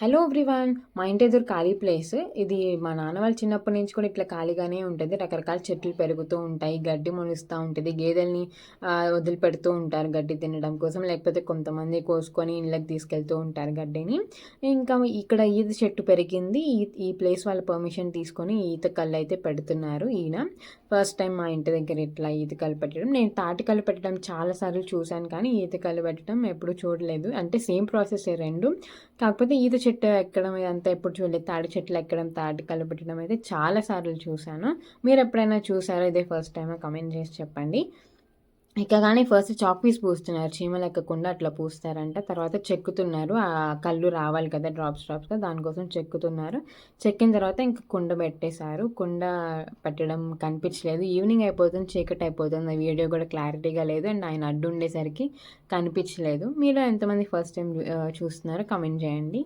Hello everyone మా ఇంటి ఎదురు ఖాళీ ప్లేస్. ఇది మా నాన్న వాళ్ళు చిన్నప్పటి నుంచి కూడా ఇట్లా ఖాళీగానే ఉంటుంది. రకరకాల చెట్లు పెరుగుతూ ఉంటాయి గడ్డి మొలుస్తూ ఉంటుంది గేదెల్ని వదిలిపెడుతూ ఉంటారు గడ్డి తినడం కోసం. లేకపోతే కొంతమంది కోసుకొని ఇళ్ళకి తీసుకెళ్తూ ఉంటారు గడ్డిని. ఇంకా ఇక్కడ ఈత చెట్టు పెరిగింది. ఈ ఈ ప్లేస్ వాళ్ళ పర్మిషన్ తీసుకొని ఈత కళ్ళు అయితే పెడుతున్నారు ఈయన. ఫస్ట్ టైం మా ఇంటి దగ్గర ఇట్లా ఈత కళ్ళు పెట్టడం. నేను తాటి కళ్ళు పెట్టడం చాలాసార్లు చూశాను కానీ ఈత కళ్ళు పెట్టడం ఎప్పుడు చూడలేదు. అంటే సేమ్ ప్రాసెస్ రెండు. కాకపోతే ఈత చెట్టు ఎక్కడం ఇదంతా ఎప్పుడు చూడలేదు తాటి చెట్లు ఎక్కడం తాటి కళ్ళు పెట్టడం అయితే చాలా సార్లు చూశాను. మీరు ఎప్పుడైనా చూసారో? ఇదే ఫస్ట్ టైం కమెంట్ చేసి చెప్పండి. ఇక కానీ ఫస్ట్ చాక్ పీస్ పూస్తున్నారు. చీమలు ఎక్కకుండా అట్లా పూస్తారంట. తర్వాత చెక్కుతున్నారు. ఆ కళ్ళు రావాలి కదా డ్రాప్స్ డ్రాప్స్గా దానికోసం చెక్కుతున్నారు. చెక్కిన తర్వాత ఇంకా కుండ పెట్టేశారు. కుండ పెట్టడం కనిపించలేదు. ఈవినింగ్ అయిపోతుంది చీకటి అయిపోతుంది. ఆ వీడియో కూడా క్లారిటీగా లేదు. అండ్ ఆయన అడ్డు ఉండేసరికి కనిపించలేదు. మీరు ఎంతమంది ఫస్ట్ టైం చూస్తున్నారో కమెంట్ చేయండి.